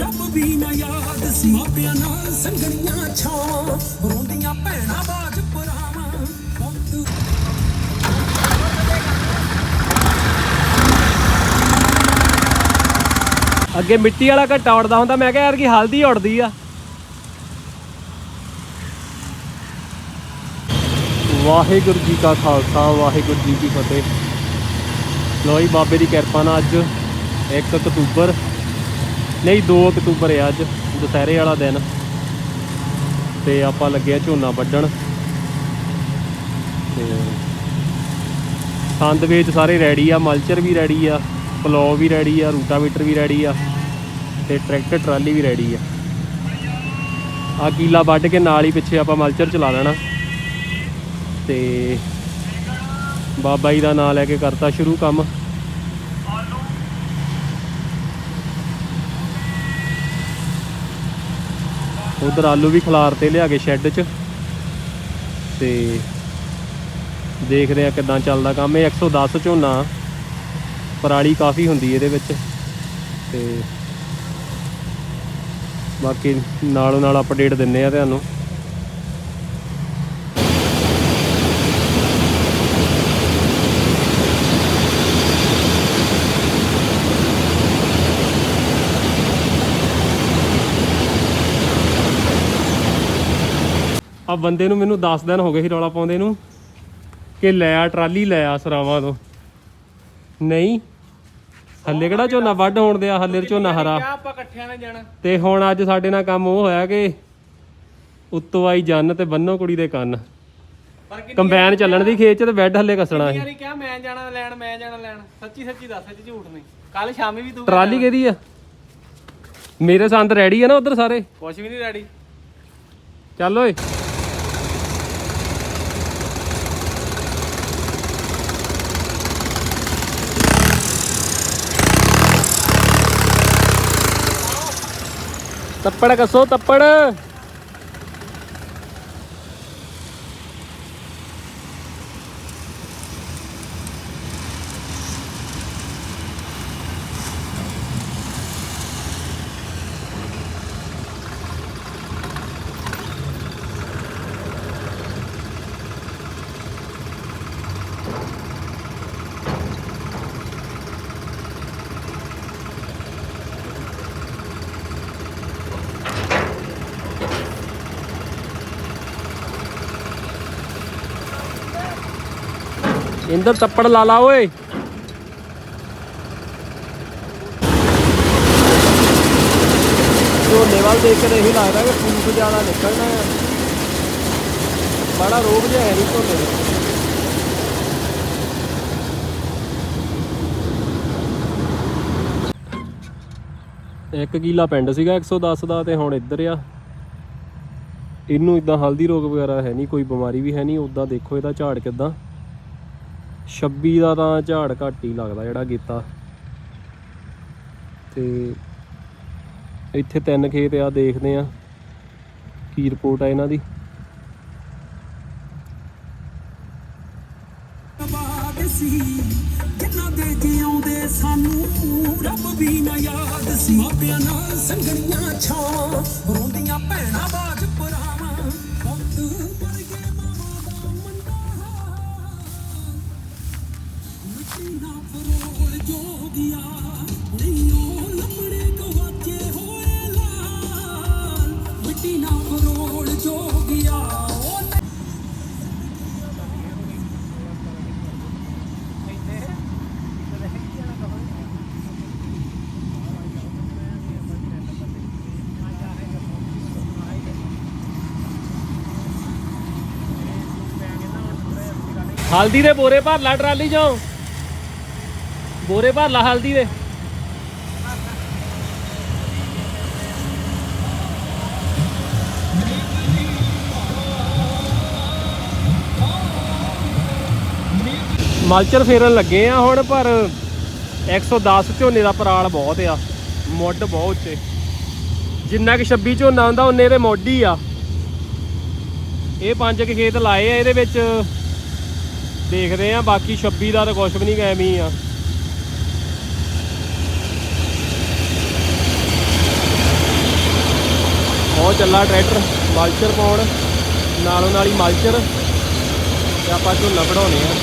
ਰੱਬ ਵੀ ਨਾ ਯਾਦ ਸੀ। ਮਾਪਿਆਂ ਨਾਲ ਸੰਗਣੀਆਂ ਛਾਵਾਂ। ਰੋਂਦੀਆਂ ਭੈਣਾਂ ਬਾਜ ਪਰਾਵਾਂ ਅੱਗੇ ਮਿੱਟੀ ਵਾਲਾ ਘੱਟਾ ਉੜਦਾ ਹੁੰਦਾ। ਮੈਂ ਕਿਹਾ ਯਾਰ ਕੀ ਹਲਦੀ ਉੜਦੀ ਆ। ਵਾਹਿਗੁਰੂ ਜੀ ਕਾ ਖਾਲਸਾ, ਵਾਹਿਗੁਰੂ ਜੀ ਕੀ ਫਤਿਹ। ਲੋਈ ਬਾਬੇ ਦੀ ਕਿਰਪਾ ਨਾਲ ਅੱਜ 1 ਅਕਤੂਬਰ ਨਹੀਂ 2 ਅਕਤੂਬਰ ਹੈ ਅੱਜ, ਦੁਸਹਿਰੇ ਵਾਲਾ ਦਿਨ। ਤੇ ਆਪਾਂ ਲੱਗੇ ਆ ਝੋਨਾ ਵੱਢਣ। ਤੇ ਸੰਦ ਵੇਚ ਸਾਰੇ ਰੈਡੀ ਆ, ਮਲਚਰ ਵੀ ਰੈਡੀ ਆ, ਪਲੋ ਵੀ ਰੈਡੀ ਆ, ਰੂਟਾਵੀਟਰ ਵੀ ਰੈਡੀ ਆ, ਤੇ ਟਰੈਕਟਰ, ਟਰਾਲੀ ਵੀ ਰੈਡੀ ਆ। ਆ ਕੀਲਾ ਵੱਢ ਕੇ ਨਾਲ ਹੀ ਪਿੱਛੇ ਆਪਾਂ ਮਲਚਰ ਚਲਾ ਲੈਣਾ। ਤੇ ਬਾਬਾ ਜੀ ਦਾ ਨਾਮ ਲੈ ਕੇ ਕਰਤਾ ਸ਼ੁਰੂ ਕੰਮ। ਉਧਰ ਆਲੂ ਵੀ ਖਲਾਰ ਤੇ ਲਿਆ ਕੇ ਸ਼ੈੱਡ 'ਚ। ਤੇ ਦੇਖਦੇ ਆ ਕਿਦਾਂ ਚੱਲਦਾ ਕੰਮ। ਇਹ 110 ਝੋਨਾ ਪਰਾਲੀ ਕਾਫੀ ਹੁੰਦੀ ਇਹਦੇ ਵਿੱਚ। ਤੇ ਬਾਕੀ ਨਾਲੋਂ ਨਾਲ ਅਪਡੇਟ ਦਿੰਨੇ ਆ ਤੁਹਾਨੂੰ। ਆ ਬੰਦੇ ਨੂੰ ਮੈਨੂੰ 10 ਦਿਨ ਹੋ ਗਏ ਸੀ ਰੌਲਾ ਪਾਉਂਦੇ ਨੂੰ ਕਿ ਲੈ ਆ ਟਰਾਲੀ ਲੈ ਆ ਸਰਾਵਾਂ ਤੋਂ। ਨਹੀਂ ਹੱਲੇ ਕਿਹੜਾ ਝੋਨਾ ਵੱਢ ਹੋਣ ਦਿਆ ਹੱਲੇ ਝੋਨਾ ਹਰਾ। ਆਪਾਂ ਇਕੱਠਿਆਂ ਨੇ ਜਾਣਾ। ਤੇ ਹੁਣ ਅੱਜ ਸਾਡੇ ਨਾਲ ਕੰਮ ਉਹ ਹੋਇਆ ਕਿ ਉੱਤੋਂ ਆਈ ਜੰਨ ਤੇ ਬੰਨੋ ਕੁੜੀ ਦੇ ਕੰਨ। ਪਰ ਕੰਬਾਈਨ ਚੱਲਣ ਦੀ ਖੇਤ ਚ ਤੇ ਬੈੱਡ ਹੱਲੇ ਕੱਸਣਾ ਸੀ। ਵਾਰੀ ਕਿਹਾ ਮੈਂ ਜਾਣਾ ਲੈਣ ਮੈਂ ਜਾਣਾ ਲੈਣ। ਸੱਚੀ ਸੱਚੀ ਦੱਸ ਸੱਚ ਝੂਠ ਨਹੀਂ। ਕੱਲ ਸ਼ਾਮੀ ਵੀ ਤੂੰ ਟਰਾਲੀ ਕਿਹਦੀ ਆ? ਮੇਰੇ ਸੰਦ ਰੈਡੀ ਆ ਨਾ ਉਧਰ ਸਾਰੇ। ਕੁਛ ਵੀ ਨਹੀਂ ਰੈਡੀ। ਚੱਲ ਓਏ। ਤੱਪੜ ਕੱਸੋ ਤੱਪੜ ਇੰਦਰ ਤੱਪੜ ਲਾ ਲਾ ਓਏ। ਝੋਨੇ ਵੱਲ ਦੇਖ ਕੇ ਇਹੀ ਲੱਗਦਾ ਕਿ ਫੂਸ ਜ਼ਿਆਦਾ ਨਿਕਲਣਾ ਆ। ਬੜਾ ਰੋਗ ਜਿਹਾ ਹੈ ਨਹੀਂ ਝੋਨੇ ਦਾ। ਇੱਕ ਕਿਲਾ ਪਿੰਡ ਸੀਗਾ 110 ਦਾ ਤੇ ਹੁਣ ਇੱਧਰ ਆ। ਇਹਨੂੰ ਇਦਾਂ ਹਲਦੀ ਰੋਗ ਵਗੈਰਾ ਹੈ ਨਹੀਂ ਕੋਈ ਬਿਮਾਰੀ ਵੀ ਹੈ ਨਹੀਂ ਉਦਾਂ ਦੇਖੋ ਇਹਦਾ ਝਾੜ ਕਿਦਾਂ। 26 ਦਾ ਤਾਂ ਝਾੜ ਘੱਟ ਹੀ ਲੱਗਦਾ ਜਿਹੜਾ ਕੀਤਾ ਤੇ ਇੱਥੇ ਤਿੰਨ ਖੇਤ ਆ, ਦੇਖਦੇ ਆ ਕੀ ਰਿਪੋਰਟ ਆ ਇਹਨਾਂ ਦੀ। ਜਿਨ੍ਹਾਂ ਦੇ ਜਿਉਂਦੇ ਸਾਨੂੰ, ਰੱਬ ਵੀ ਨਾ ਯਾਦ ਸੀ। ਮਾਪਿਆਂ ਨਾਲ ਸੰਗਣੀਆਂ ਛਾਵਾਂ ਰੋਂਦੀਆਂ ਭੈਣਾਂ ਬਾਜ ਹਲਦੀ ਦੇ ਬੋਰੇ ਭਰ ਲਾ ਟਰਾਲੀ ਚੋਂ। ਬੋਰੇ ਭਰ ਲਾ ਹਲਦੀ ਦੇ ਮਲਚਰ ਫੇਰਨ ਲੱਗੇ ਆ ਹੁਣ, ਪਰ 110 ਝੋਨੇ ਦਾ ਪਰਾਲ ਬਹੁਤ ਆ, ਮੁੱਢ ਬਹੁਤ ਉੱਚੇ। ਜਿੰਨਾ ਕਿ 26 ਝੋਨਾ ਹੁੰਦਾ ਉਹਨੇ ਦੇ ਮੁੱਢ ਹੀ ਆ। ਇਹ ਪੰਜ ਕੁ ਖੇਤ ਲਾਏ ਆ, ਇਹਦੇ ਵਿੱਚ ਦੇਖਦੇ ਆ, ਬਾਕੀ 26 ਦਾ ਤਾਂ ਕੁਝ ਵੀ ਨਹੀਂ, ਐਵੇਂ ਹੀ ਆ ਬਹੁਤ ਚੱਲਾ ਟਰੈਕਟਰ ਮਲਚਰ ਪਾਉਣ ਨਾਲੋਂ ਨਾਲ ਹੀ ਮਲਚਰ ਤੇ ਆਪਾਂ ਝੋਨਾ ਵਢਾਉਣੇ ਆ।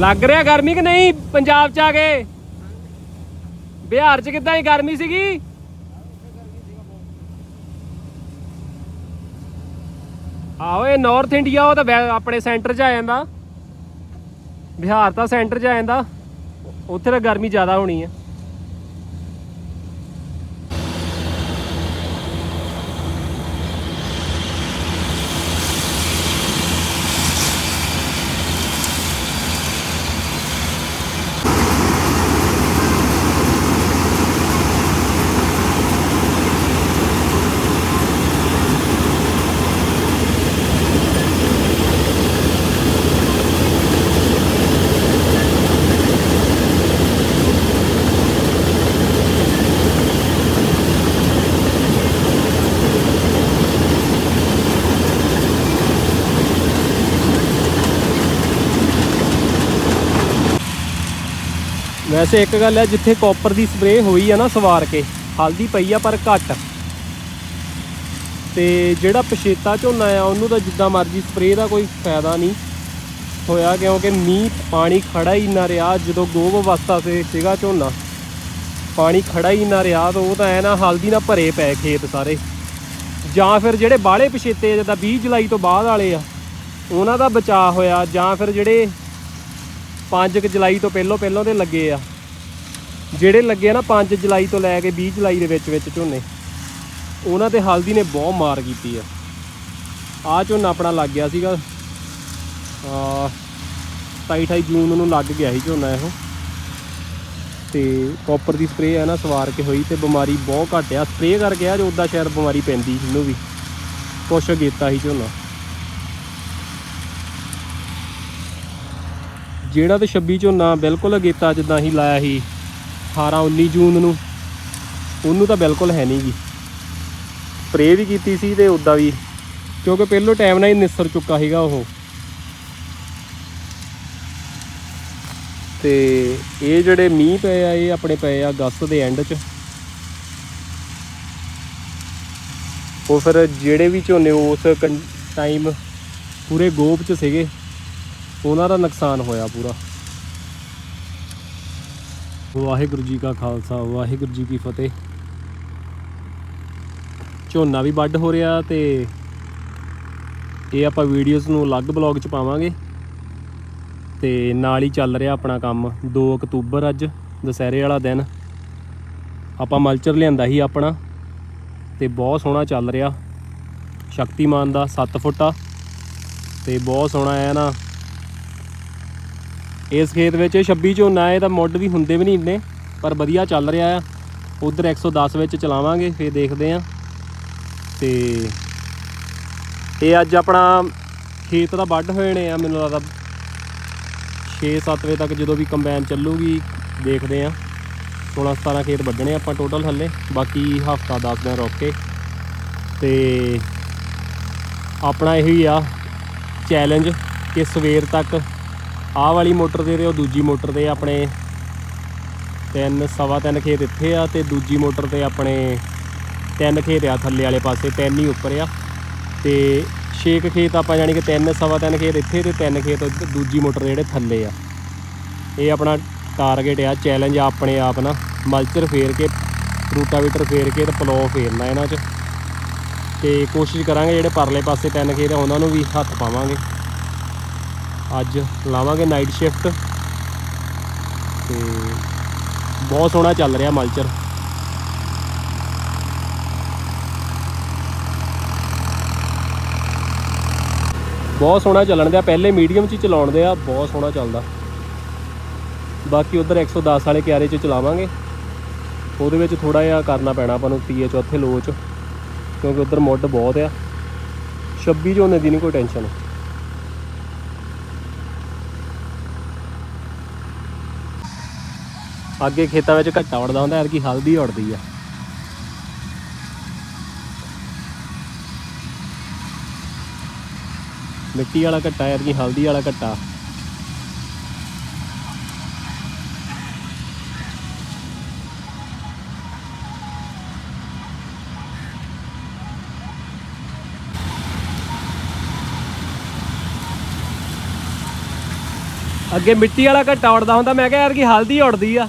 ਲੱਗ ਰਿਹਾ ਗਰਮੀ ਕਿ ਨਹੀਂ ਪੰਜਾਬ ਚ ਆ ਕੇ? ਬਿਹਾਰ ਚ ਕਿੱਦਾਂ ਹੀ ਗਰਮੀ ਸੀਗੀ? ਆਹੋ ਇਹ ਨਾਰਥ ਇੰਡੀਆ ਉਹ ਤਾਂ ਆਪਣੇ ਸੈਂਟਰ 'ਚ ਆ ਜਾਂਦਾ। ਬਿਹਾਰ ਤਾਂ ਸੈਂਟਰ 'ਚ ਆ ਜਾਂਦਾ। ਉੱਥੇ ਤਾਂ ਗਰਮੀ ਜ਼ਿਆਦਾ ਹੋਣੀ ਆ। ਵੈਸੇ ਇੱਕ ਗੱਲ ਹੈ, ਜਿੱਥੇ ਕਾਪਰ ਦੀ ਸਪਰੇਅ ਹੋਈ ਆ ਨਾ ਸਵਾਰ ਕੇ, ਹਲਦੀ ਪਈ ਆ ਪਰ ਘੱਟ। ਤੇ ਜਿਹੜਾ ਪਛੇਤਾ ਝੋਨਾ ਆ, ਉਹਨੂੰ ਤਾਂ ਜਿੱਦਾਂ ਮਰਜ਼ੀ ਸਪਰੇਅ ਦਾ ਕੋਈ ਫਾਇਦਾ ਨਹੀਂ ਹੋਇਆ, ਕਿਉਂਕਿ ਮੀਂਹ, ਪਾਣੀ ਖੜਾ ਹੀ ਨਾ ਰਿਹਾ, ਜਦੋਂ ਗੋਭ ਅਵਸਥਾ ਤੇ ਸੀਗਾ ਝੋਨਾ, ਪਾਣੀ ਖੜਾ ਹੀ ਨਾ ਰਿਹਾ, ਤਾਂ ਉਹ ਤਾਂ ਐ ਨਾ ਹਲਦੀ ਨਾਲ ਭਰੇ ਪਏ ਖੇਤ ਸਾਰੇ। ਜਾਂ ਫਿਰ ਜਿਹੜੇ ਬਾਹਲੇ ਪਛੇਤੇ ਜਿੱਦਾਂ 20 ਜੁਲਾਈ ਤੋਂ ਬਾਅਦ ਵਾਲੇ ਆ, ਉਹਨਾਂ ਦਾ ਬਚਾਅ ਹੋਇਆ, ਜਾਂ ਫਿਰ ਜਿਹੜੇ 5 ਜੁਲਾਈ ਤੋਂ ਪਹਿਲੋਂ ਪਹਿਲੋਂ ਦੇ ਲੱਗੇ ਆ। ਜਿਹੜੇ ਲੱਗੇ ਆ ਨਾ 5 ਜੁਲਾਈ ਤੋਂ ਲੈ ਕੇ 20 ਜੁਲਾਈ ਦੇ ਵਿੱਚ ਵਿੱਚ ਝੋਨੇ, ਉਹਨਾਂ ਤੇ ਹਲਦੀ ਨੇ ਬਹੁਤ ਮਾਰ ਕੀਤੀ ਆ। ਆ ਝੋਨਾ ਆਪਣਾ ਲੱਗ ਗਿਆ ਸੀਗਾ ਆ 27 28 ਜੂਨ ਨੂੰ ਲੱਗ ਗਿਆ ਸੀ ਝੋਨਾ ਇਹੋ। ਤੇ ਕਾਪਰ ਦੀ ਸਪਰੇਅ ਹੈ ਨਾ ਸਵਾਰ ਕੇ ਹੋਈ ਤੇ ਬਿਮਾਰੀ ਬਹੁਤ ਘੱਟ ਆ। ਸਪਰੇਅ ਕਰਕੇ ਆ ਜੋ ਉਦਾਂ ਸ਼ਾਇਦ ਬਿਮਾਰੀ ਪੈਂਦੀ ਸੀ, ਇਹਨੂੰ ਵੀ। ਕੁਛ ਕੀਤਾ ਸੀ ਝੋਨਾ। ਜਿਹੜਾ ਤੇ 26 ਝੋਨਾ ਬਿਲਕੁਲ ਅਗੇਤਾ ਜਿੱਦਾਂ ਹੀ ਲਾਇਆ ਸੀ 18 19 ਜੂਨ ਨੂੰ, ਉਹਨੂੰ ਤਾਂ ਬਿਲਕੁਲ ਹੈ ਨਹੀਂ ਗੀ ਸਪਰੇਅ ਵੀ ਕੀਤੀ ਸੀ ਤੇ ਉਦਾਂ ਵੀ, ਕਿਉਂਕਿ ਪਹਿਲੋਂ ਟਾਈਮ ਨਾਲ ਹੀ ਨਿਸਰ ਚੁੱਕਾ ਸੀਗਾ ਉਹ। ਤੇ ਇਹ ਜਿਹੜੇ ਮੀਂਹ ਪਏ ਆ, ਇਹ ਆਪਣੇ ਪਏ ਆ ਅਗਸਤ ਦੇ ਐਂਡ 'ਚ। ਉਹ ਫਿਰ ਜਿਹੜੇ ਵੀ ਝੋਨੇ ਉਸ ਟਾਈਮ ਪੂਰੇ ਗੋਪ 'ਚ ਸੀਗੇ ਉਹਨਾਂ ਦਾ ਨੁਕਸਾਨ ਹੋਇਆ ਪੂਰਾ। ਵਾਹਿਗੁਰੂ ਜੀ ਕਾ ਖਾਲਸਾ, ਵਾਹਿਗੁਰੂ ਜੀ ਕੀ ਫਤਿਹ। ਝੋਨਾ ਵੀ ਵੱਢ ਹੋ ਰਿਹਾ ਤੇ ਇਹ ਆਪਾਂ ਵੀਡੀਓਜ਼ ਨੂੰ ਅਲੱਗ ਬਲੌਗ 'ਚ ਪਾਵਾਂਗੇ। ਤੇ ਨਾਲ ਹੀ ਚੱਲ ਰਿਹਾ ਆਪਣਾ ਕੰਮ 2 ਅਕਤੂਬਰ ਅੱਜ, ਦੁਸਹਿਰੇ ਵਾਲਾ ਦਿਨ। ਆਪਾਂ ਮਲਚਰ ਲਿਆਂਦਾ ਸੀ ਆਪਣਾ, ਤੇ ਬਹੁਤ ਸੋਹਣਾ ਚੱਲ ਰਿਹਾ। ਸ਼ਕਤੀਮਾਨ ਦਾ 7 ਫੁੱਟਾ ਤੇ ਬਹੁਤ ਸੋਹਣਾ ਹੈ ਨਾ ਇਸ ਖੇਤ ਵਿੱਚ 26 ਝੋਨਾ ਹੈ ਤਾਂ ਮੁੱਢ ਵੀ ਹੁੰਦੇ ਵੀ ਨਹੀਂ ਇੰਨੇ, ਪਰ ਵਧੀਆ ਚੱਲ ਰਿਹਾ ਆ। ਉਧਰ 110 ਵਿੱਚ ਚਲਾਵਾਂਗੇ, ਫੇਰ ਦੇਖਦੇ ਆ। ਤੇ ਇਹ ਅੱਜ ਆਪਣਾ ਖੇਤ ਦਾ ਵੱਢ ਹੋਏ ਨੇ ਆ, ਮੈਨੂੰ ਲੱਗਦਾ 6-7 ਵਜੇ ਤੱਕ ਜਦੋਂ ਵੀ ਕੰਬਾਈਨ ਚੱਲੂਗੀ, ਦੇਖਦੇ ਆ। 16-17 ਖੇਤ ਵੱਢਣੇ ਆਪਾਂ ਟੋਟਲ ਹੱਲੇ, ਬਾਕੀ ਹਫਤਾ 10 ਦਿਨ ਰੁਕ ਕੇ। ਤੇ ਆਪਣਾ ਇਹੀ ਆ ਚੈਲੰਜ ਕਿ ਸਵੇਰ ਤੱਕ ਆਹ ਵਾਲੀ ਮੋਟਰ ਦੇ ਤੇ ਉਹ ਦੂਜੀ ਮੋਟਰ ਤੇ ਆਪਣੇ ਤਿੰਨ, ਸਵਾ ਤਿੰਨ ਖੇਤ ਇੱਥੇ ਆ ਤੇ ਦੂਜੀ ਮੋਟਰ ਤੇ ਆਪਣੇ ਤਿੰਨ ਖੇਤ ਆ ਥੱਲੇ ਵਾਲੇ ਪਾਸੇ, ਤਿੰਨ ਹੀ ਉੱਪਰ ਆ। ਤੇ ਛੇ ਕੁ ਖੇਤ ਆਪਾਂ ਜਾਣੀ ਕਿ ਤਿੰਨ, ਸਵਾ ਤਿੰਨ ਖੇਤ ਇੱਥੇ ਤੇ ਤਿੰਨ ਖੇਤ ਦੂਜੀ ਮੋਟਰ ਦੇ ਜਿਹੜੇ ਥੱਲੇ ਆ। ਇਹ ਆਪਣਾ ਟਾਰਗੇਟ ਆ ਚੈਲੰਜ ਆ ਆਪਣੇ ਆਪ ਨਾ ਮਲਚਰ ਫੇਰ ਕੇ, ਰੂਟਾਵੀਟਰ ਫੇਰ ਕੇ ਤੇ ਪਲੋ ਫੇਰਨਾ ਇਹਨਾਂ 'ਚ। ਤੇ ਕੋਸ਼ਿਸ਼ ਕਰਾਂਗੇ ਜਿਹੜੇ ਪਰਲੇ ਪਾਸੇ ਤਿੰਨ ਖੇਤ ਆ, ਉਹਨਾਂ ਨੂੰ ਵੀ ਹੱਥ ਪਾਵਾਂਗੇ। ਅੱਜ ਲਾਵਾਂਗੇ ਨਾਈਟ ਸ਼ਿਫਟ ਤੇ ਬਹੁਤ ਸੋਹਣਾ ਚੱਲ ਰਿਹਾ ਮਲਚਰ। ਬਹੁਤ ਸੋਹਣਾ ਚੱਲਣ ਦਿਆ, ਪਹਿਲੇ ਮੀਡੀਅਮ 'ਚ ਚਲਾਉਣ ਦੇ ਆ ਬਹੁਤ ਸੋਹਣਾ ਚੱਲਦਾ। ਬਾਕੀ ਉਧਰ 110 ਵਾਲੇ ਕਿਆਰੇ 'ਚ ਚਲਾਵਾਂਗੇ। ਉਹਦੇ ਵਿੱਚ ਥੋੜਾ ਜਿਹਾ ਕਰਨਾ ਪੈਣਾ ਆਪਾਂ ਨੂੰ ਤੀਏ, ਚੌਥੇ ਲੋ 'ਚ, ਕਿਉਂਕਿ ਉਧਰ ਮੁੱਢ ਬਹੁਤ ਆ। 26 ਝੋਨੇ ਦੀ ਨਹੀਂ ਕੋਈ ਟੈਨਸ਼ਨ ਅੱਗੇ ਖੇਤਾਂ ਵਿੱਚ ਘੱਟਾ ਵੜਦਾ ਹੁੰਦਾ, ਐਤਕੀ ਹਲਦੀ ਉੜਦੀ ਆ। ਮਿੱਟੀ ਵਾਲਾ ਘੱਟਾ, ਐਤਕੀ ਹਲਦੀ ਵਾਲਾ ਘੱਟਾ। ਅੱਗੇ ਮਿੱਟੀ ਵਾਲਾ ਘੱਟਾ ਉੜਦਾ ਹੁੰਦਾ, ਮੈਂ ਕਿਹਾ ਯਾਰ ਕੀ ਹਲਦੀ ਉੜਦੀ ਆ।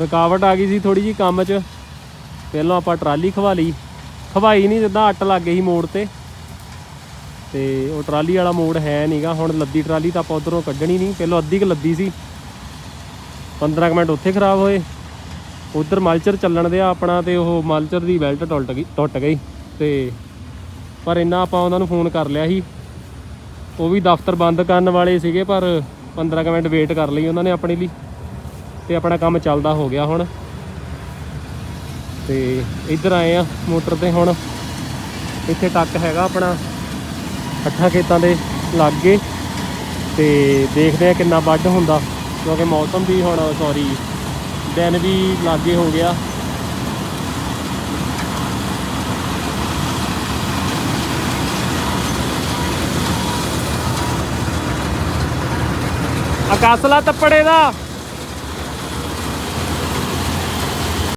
ਰੁਕਾਵਟ ਆ ਗਈ ਸੀ ਥੋੜੀ ਜੀ ਕੰਮ 'ਚ। ਪਹਿਲਾਂ ਆਪਾਂ ਟਰਾਲੀ ਖਵਾ ਲਈ। ਖਵਾਈ ਨਹੀਂ ਜਿੱਦਾਂ ਅੱਟ ਲੱਗ ਗਈ ਸੀ ਮੋੜ ਤੇ। ਤੇ ਉਹ ਟਰਾਲੀ ਵਾਲਾ ਮੋੜ ਹੈ ਨਹੀਂਗਾ ਹੁਣ ਲੱਦੀ ਟਰਾਲੀ ਤਾਂ ਆਪਾਂ ਉਧਰੋਂ ਕੱਢਣੀ ਨਹੀਂ। ਪਹਿਲਾਂ ਅੱਧੀ ਕੁ ਲੱਦੀ ਸੀ। 15 ਕੁ ਮਿੰਟ ਉੱਥੇ ਖਰਾਬ ਹੋਏ। ਉਧਰ ਮਲਚਰ ਚੱਲਣ ਦਿਆ ਆਪਣਾ ਤੇ ਉਹ ਮਲਚਰ ਦੀ ਬੈਲਟ ਟੁੱਟ ਗਈ ਟੁੱਟ ਗਈ। ਤੇ ਪਰ ਇੰਨਾ ਆਪਾਂ ਉਹਨਾਂ ਨੂੰ ਫੋਨ ਕਰ ਲਿਆ ਸੀ। ਉਹ ਵੀ ਦਫ਼ਤਰ ਬੰਦ ਕਰਨ ਵਾਲੇ ਸੀਗੇ, ਪਰ 15 ਕੁ ਮਿੰਟ ਵੇਟ ਕਰ ਲਈ ਉਹਨਾਂ ਨੇ ਆਪਣੇ ਲਈ। ਤੇ ਆਪਣਾ ਕੰਮ ਚੱਲਦਾ ਹੋ ਗਿਆ ਹੁਣ। ਤੇ ਇੱਧਰ ਆਏ ਆ ਮੋਟਰ ਤੇ ਹੁਣ। ਇੱਥੇ ਟੱਕ ਹੈਗਾ ਆਪਣਾ ਅੱਠਾਂ ਖੇਤਾਂ ਦੇ ਲਾਗੇ। ਤੇ ਦੇਖਦੇ ਆ ਕਿੰਨਾ ਵੱਢ ਹੁੰਦਾ, ਕਿਉਂਕਿ ਮੌਸਮ ਵੀ ਹੁਣ ਸੌਰੀ ਦਿਨ ਵੀ ਲਾਗੇ ਹੋ ਗਿਆ। ਅਕਾਸਲਾ ਤੱਪੜੇ ਦਾ।